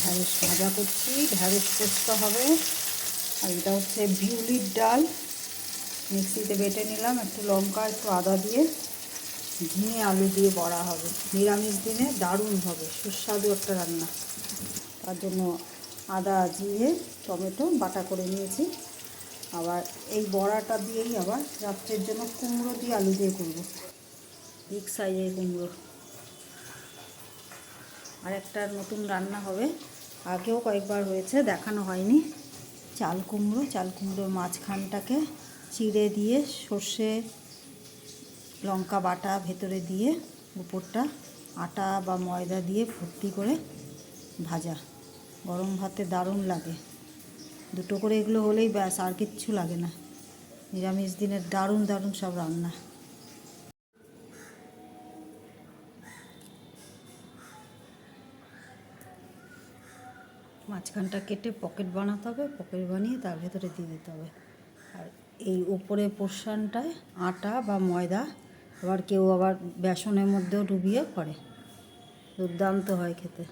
ঢ্যাঁড়স ভাজা করছি ঢ্যাঁড়স পোস্ত হবে। আর এটা হচ্ছে বিউলির ডাল। মিক্সিতে বেটে নিলাম একটু লঙ্কা, একটু আদা দিয়ে। ঝিঙে আলু দিয়ে বড়া হবে। নিরামিষ দিনে দারুণ হবে, সুস্বাদু একটা রান্না। তার জন্য আদা জিরে টমেটো বাটা করে নিয়েছি। আবার এই বড়াটা দিয়েই আবার রাত্রের জন্য কুমড়ো দিয়ে আলু দিয়ে করব। বিগ সাইজের কুমড়ো। আর একটা নতুন রান্না হবে। আগেও কয়েকবার হয়েছে, দেখানো হয়নি। চাল কুমড়ো, চাল কুমড়োর মাঝখানটাকে চিড়ে দিয়ে সর্ষে, লঙ্কা বাটা ভেতরে দিয়ে উপরটা আটা বা ময়দা দিয়ে ভর্তি করে ভাজা। গরম ভাতে দারুণ লাগে। দুটো করে এগুলো হলেই ব্যাস, আর কিচ্ছু লাগে না। নিরামিষ দিনের দারুণ দারুণ সব রান্না। মাঝখানটা কেটে পকেট বানাতে হবে, পকেট বানিয়ে তার ভেতরে দিয়ে দিতে হবে। আর এই উপরে পোর্শানটায় আটা বা ময়দা, আবার কেউ আবার বেসনের মধ্যেও ডুবিয়ে পড়ে দুর্দান্ত হয় খেতে।